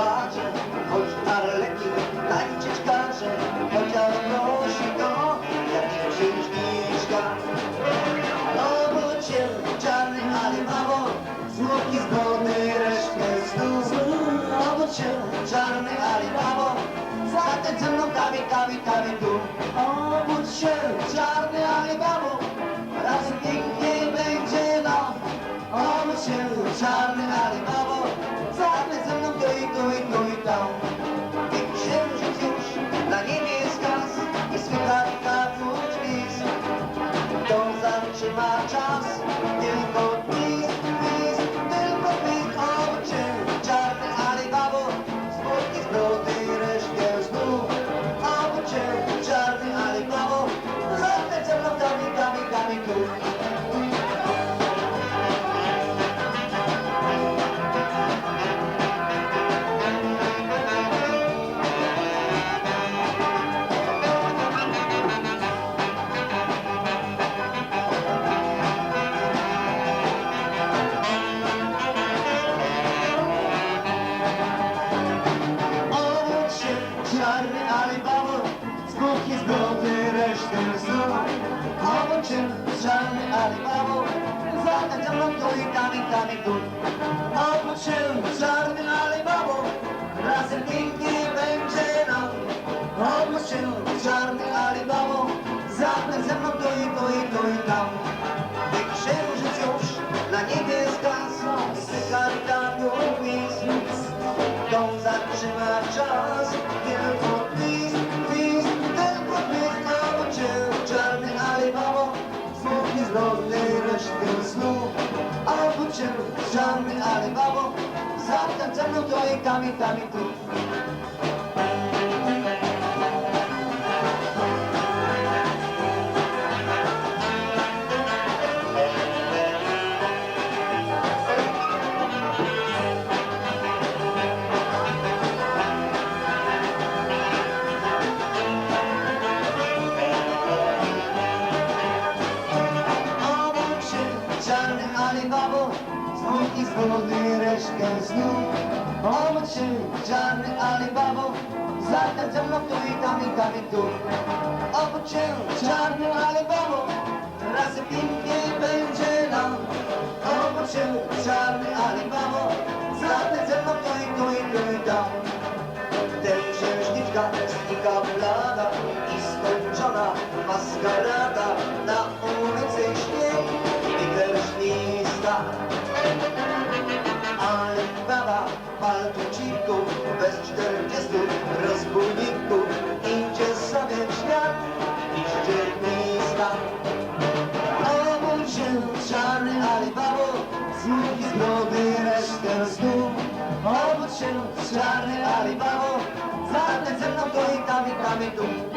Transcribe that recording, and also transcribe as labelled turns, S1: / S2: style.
S1: wybaczę, choć arlekin tańczyć każe, chociaż prosi go, jak nie księżniczka. No bo czarny Alibabo, zwłoki zbrody, resztkę snu. No bo czarny Alibabo, zatem ze mną kami, kami, kami tu. Obudź się, czarny Alibabo, razem pięknie będzie nam. Obudź się, czarny zatem czarny Alibabo, spódki z brody, resztę snu. Obudź się, czarny Alibabo, zatem ze mną tu i tam i tam i tu. Obudź się, czarny Alibabo, razem pięknie będzie nam. Obudź się, czarny Alibabo, zatem ze mną i tu i tu i tam. Księżyc już na niebie zgasł, styka tam już to zatrzyma czas Tylko জয় কামি কামি তু Ali Babo, znów i zgodny reszkę znów. Obudź się, czarny Alibabo Zatem ze mną tu i tam i tam i tu. Obudź się, czarny Alibabo Razem pięknie będzie nam. Obudź się, czarny Alibabo Zatem ze mną tu i tu i tu i tam. Ten księżniczka znika blada i skończona maskarada Zatem ze mną